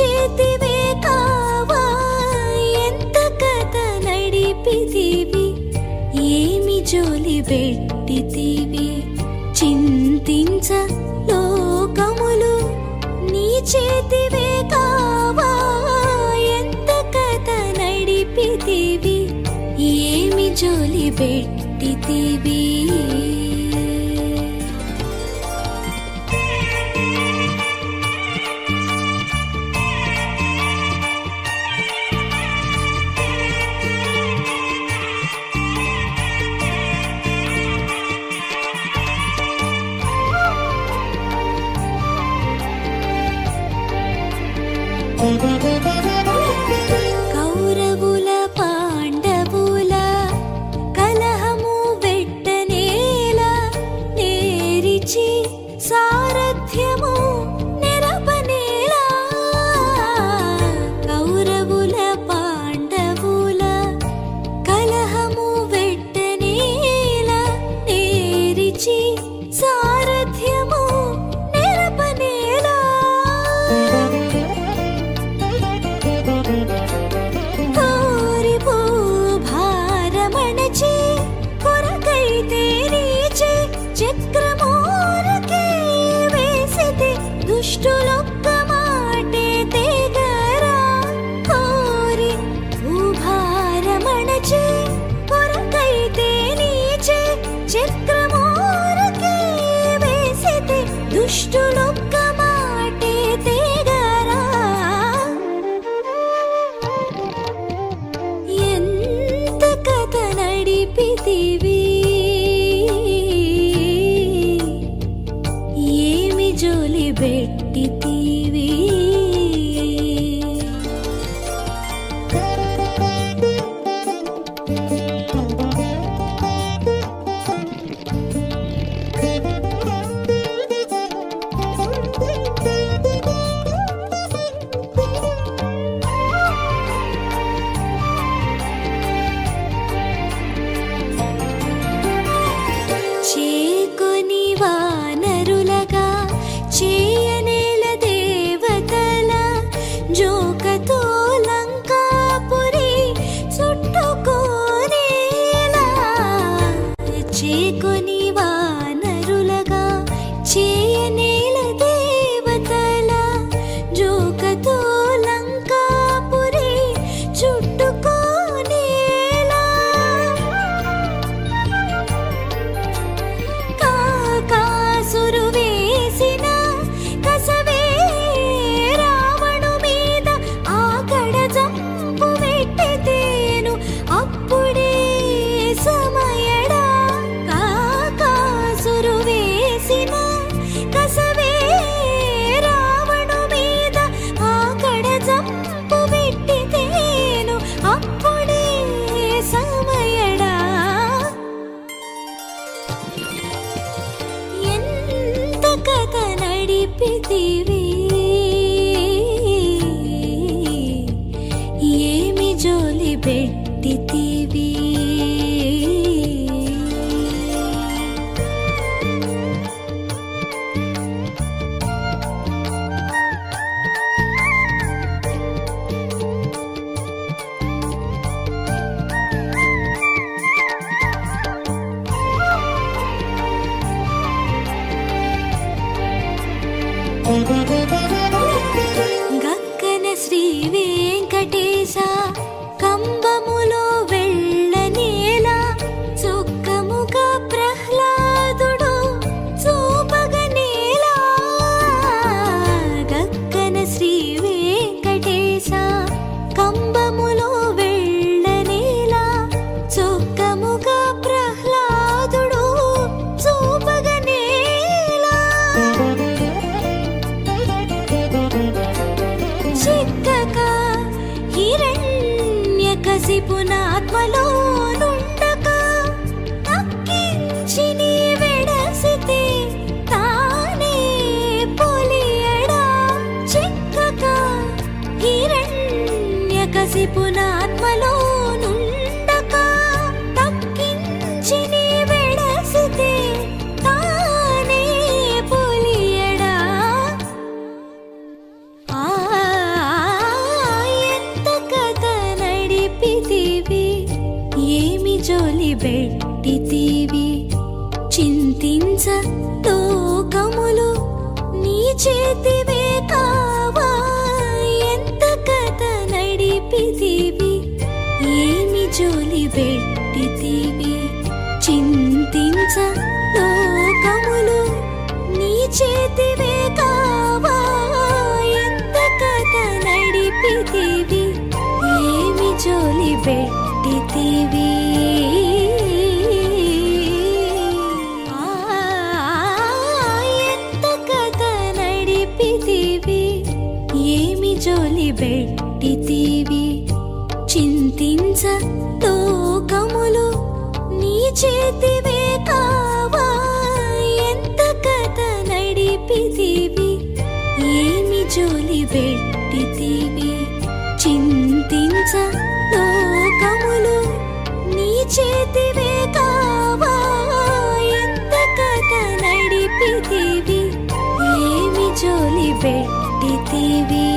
చేతివే కావా? ఎంత కథ నడిపితివి? ఏమి జోలి పెట్టితివి? చింతించ లోకములు నీ చేతివే కావా? ఎంత కథ నడిపితివి? ఏమి జోలి పెట్టితివి? చక్ర చేతివి ఏమి జోలి పెట్టితివి? జోలి పెట్టితీవి చింతించ తోకములు నీ చేతివే కావా. ఎంత కథ నడిపితివి. ఏమి జోలి పెట్టితీవి చింతించ తోకములు నీ చేతివే కావా. ఎంత కథ నడిపితివి. ఏమి జోలి పెట్టి పెట్టితీవి చింతించ తోకములు నీ చేతివే కావా? ఎంత కథ నడిపితివి ఏమి జోలి పెట్టితివి చింతించ తోకములు నీ చేతివే కావా? ఎంత కథ నడిపితివి ఏమి జోలి పెట్టితివి